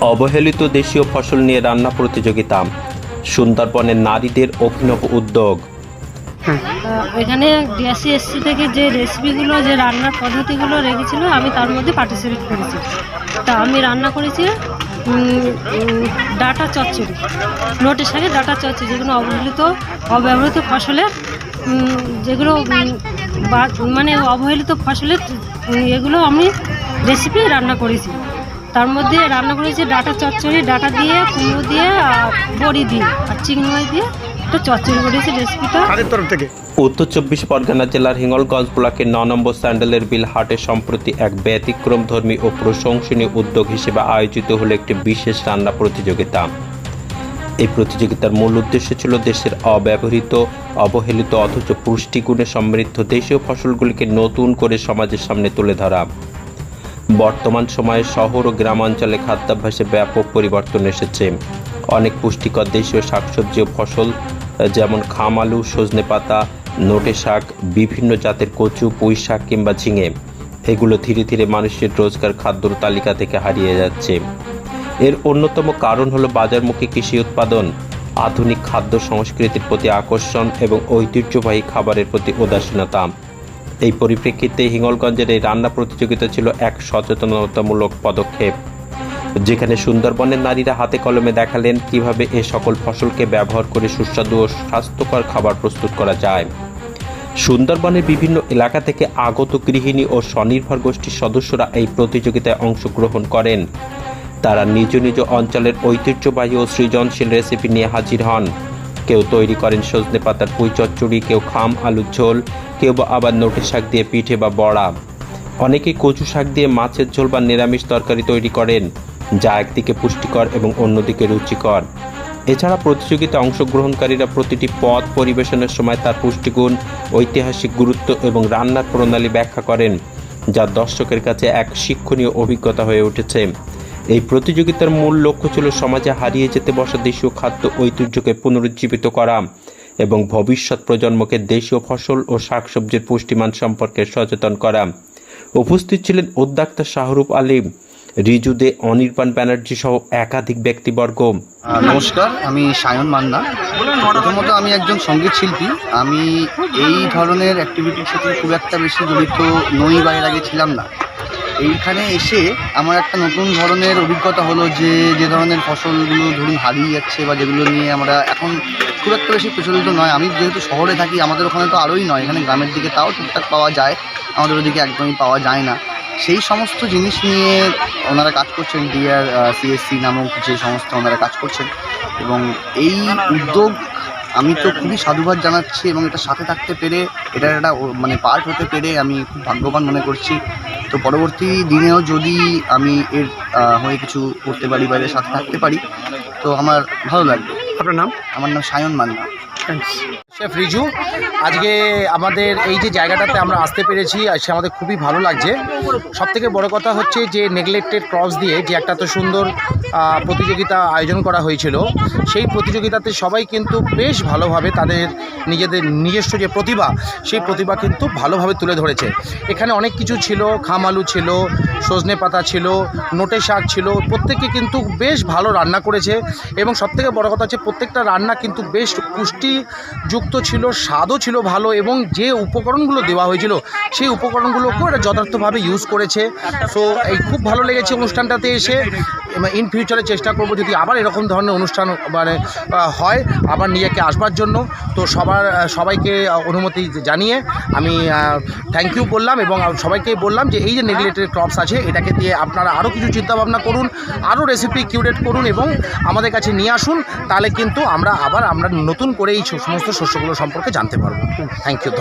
অবহেলিত দেশীয় ফসল নিয়ে রান্না প্রতিযোগিতা সুন্দরবনের নারীদের অভিনব উদ্যোগ। এখানে ডিএসসি থেকে যে রেসিপিগুলো যে রান্নার পদ্ধতিগুলো রেখেছিল আমি তার মধ্যে পার্টিসিপেট করেছি। তা আমি রান্না করেছি ডাটা চচ্চড়ি। নোটের শাকে ডাটা চচ্চড়ি যেগুলো অবহেলিত অব্যবহৃত ফসলের যেগুলো বা- মানে অবহেলিত ফসলের এগুলো আমি রেসিপি রান্না করেছি। তার মধ্যে রান্না করেছি ডাটা চচ্চড়ি ডাটা দিয়ে কুমড়ো দিয়ে বড়ি দিয়ে আর চিংড়ি মাছ দিয়ে একটা চচ্চড়ি করেছি রেসিপিটা। তরফ থেকে? উত্তর চব্বিশ পরগনা জেলার হিঙ্গলগঞ্জ ব্লকের ন নম্বর স্যান্ডেলের বিল হাটে সম্প্রতি এক ব্যতিক্রমধর্মী ও প্রশংসনীয় উদ্যোগ হিসেবে আয়োজিত হলো একটি বিশেষ রান্না প্রতিযোগিতা। এই প্রতিযোগিতার মূল উদ্দেশ্য ছিল দেশের অব্যবহৃত অবহেলিত অথচ পুষ্টিগুণে সমৃদ্ধ দেশীয় ফসলগুলিকে নতুন করে সমাজের সামনে তুলে ধরা। বর্তমান সময়ে শহর ও গ্রামাঞ্চলে খাদ্যাভ্যাসে ব্যাপক পরিবর্তন এসেছে। অনেক পুষ্টিকর দেশীয় শাকসবজি ও ফসল, যেমন খাম আলু, সজনে পাতা, নোটে শাক, বিভিন্ন জাতের কচু, পুঁই শাক কিংবা ঝিঙে, এগুলো ধীরে ধীরে মানুষের রোজগার খাদ্যর তালিকা থেকে হারিয়ে যাচ্ছে। এর অন্যতম কারণ হলো বাজারমুখী কৃষি উৎপাদন। আধুনিক খাদ্য সংস্কৃতির প্রতি আকর্ষণ এবং ঐতিহ্যবাহী খাবারের প্রতি উদাসীনতা। এই পরিপ্রেক্ষিতে হিঙ্গলগঞ্জের এই রান্না প্রতিযোগিতা ছিল এক সচেতনতামূলক পদক্ষেপ। যেখানে সুন্দরবনের নারীরা হাতে কলমে দেখালেন কীভাবে এ সকল ফসলকে ব্যবহার করে সুস্বাদু ও স্বাস্থ্যকর খাবার প্রস্তুত করা যায়। সুন্দরবনের বিভিন্ন এলাকা থেকে আগত গৃহিণী ও স্বনির্ভর গোষ্ঠীর সদস্যরা এই প্রতিযোগিতায় অংশগ্রহণ করেন। তারা নিজ নিজ অঞ্চলের ঐতিহ্যবাহী ও সৃজনশীল রেসিপি নিয়ে হাজির হন। কেউ তৈরি করেন সজনে পাতার পুঁই, চচ্চড়ি, কেউ খাম, আলুর ঝোল, কেউ বা আবার নোটে শাক দিয়ে পিঠে বা বড়া। অনেকে কচু শাক দিয়ে মাছের ঝোল বা নিরামিষ তরকারি তৈরি করেন, যা একদিকে পুষ্টিকর এবং অন্যদিকে রুচিকর। এছাড়া প্রতিযোগিতায় অংশগ্রহণকারীরা প্রতিটি পদ পরিবেশনের সময় তার পুষ্টিগুণ, ঐতিহাসিক গুরুত্ব এবং রান্নার প্রণালী ব্যাখ্যা করেন, যা দর্শকের কাছে এক শিক্ষণীয় অভিজ্ঞতা হয়ে উঠেছে। এই প্রতিযোগিতার মূল লক্ষ্য ছিল সমাজে হারিয়ে যেতে বসা দেশীয় খাদ্য ঐতিহ্যকে পুনরুজ্জীবিত করা এবং ভবিষ্যৎ প্রজন্মকে দেশীয় ফসল ও শাকসবজির পুষ্টিমান সম্পর্কে সচেতন করা। উপস্থিত ছিলেন উদ্যোক্তা শাহরুখ আলিম, রিজু দে অনির্বাণ ব্যানার্জি সহ একাধিক ব্যক্তিবর্গ। নমস্কার, আমি সায়ন মান্না। প্রথমত আমি একজন সংগীত শিল্পী। আমি এই ধরনের অ্যাক্টিভিটির সাথে খুব একটা বেশি জড়িত নই বা এর আগে ছিলাম না। এইখানে এসে আমার একটা নতুন ধরনের অভিজ্ঞতা হলো যে যে ধরনের ফসলগুলো ধরুন হারিয়ে যাচ্ছে বা যেগুলো নিয়ে আমরা এখন খুব একটা বেশি প্রচলিত নয়। আমি যেহেতু শহরে থাকি, আমাদের ওখানে তো আরোই নয়। এখানে গ্রামের দিকে তাও ঠিকঠাক পাওয়া যায়, আমাদের ওদিকে একদমই পাওয়া যায় না। সেই সমস্ত জিনিস নিয়ে ওনারা কাজ করছেন, ডিআর সিএসসি নামক যে সংস্থা ওনারা কাজ করছেন। এবং এই উদ্যোগ আমি তো খুবই সাধুবাদ জানাচ্ছি এবং এটা সাথে থাকতে পেরে, এটার একটা মানে পার্ট হতে পেরে আমি খুব ভাগ্যবান মনে করছি। তো পরবর্তী দিনেও যদি আমি এর হয়ে কিছু করতে পারি বা এর সাথে থাকতে পারি তো আমার ভালো লাগবে। আপনার নাম? আমার নাম সায়ন মান্না। শেফ রিজু আজকে আমাদের এই যে জায়গাটাতে আমরা আসতে পেরেছি আর সে আমাদের খুবই ভালো লাগছে। সবথেকে বড় কথা হচ্ছে যে নেগলেক্টেড ক্রস দিয়ে যে একটা তো সুন্দর প্রতিযোগিতা আয়োজন করা হয়েছিল। সেই প্রতিযোগিতাতে সবাই কিন্তু বেশ ভালোভাবে তাদের নিজেদের নিজস্ব যে প্রতিভা, সেই প্রতিভা কিন্তু ভালোভাবে তুলে ধরেছে। এখানে অনেক কিছু ছিল খাম আলু ছিল সজনে পাতা ছিল, নোটে শাক ছিল, প্রত্যেকে কিন্তু বেশ ভালো রান্না করেছে এবং সবথেকে বড় কথা হচ্ছে প্রত্যেকটা রান্না কিন্তু বেশ পুষ্টিযুক্ত ছিল, স্বাদও ছিল ভালো এবং যে উপকরণগুলো দেওয়া হয়েছিল সেই উপকরণগুলোকেও এটা যথার্থভাবে ইউজ করেছে। সো এই খুব ভালো লেগেছে অনুষ্ঠানটাতে এসে। ইন ফিউচারে চেষ্টা করব যদি আবার এরকম ধরনের অনুষ্ঠান মানে হয়, আবার নিজেকে আসবার জন্য। তো সবার সবাইকে অনুমতি জানিয়ে আমি থ্যাংক ইউ বললাম এবং সবাইকে বললাম যে এই যে নেগলেটেড ক্রপস আছে, এটাকে দিয়ে আপনারা আরও কিছু চিন্তাভাবনা করুন আরও রেসিপি কিউরেট করুন এবং আমাদের কাছে নিয়ে আসুন, তাহলে কিন্তু আমরা আবার আমরা নতুন করে এই সমস্ত শস্যগুলো সম্পর্কে জানতে পারব। Thank you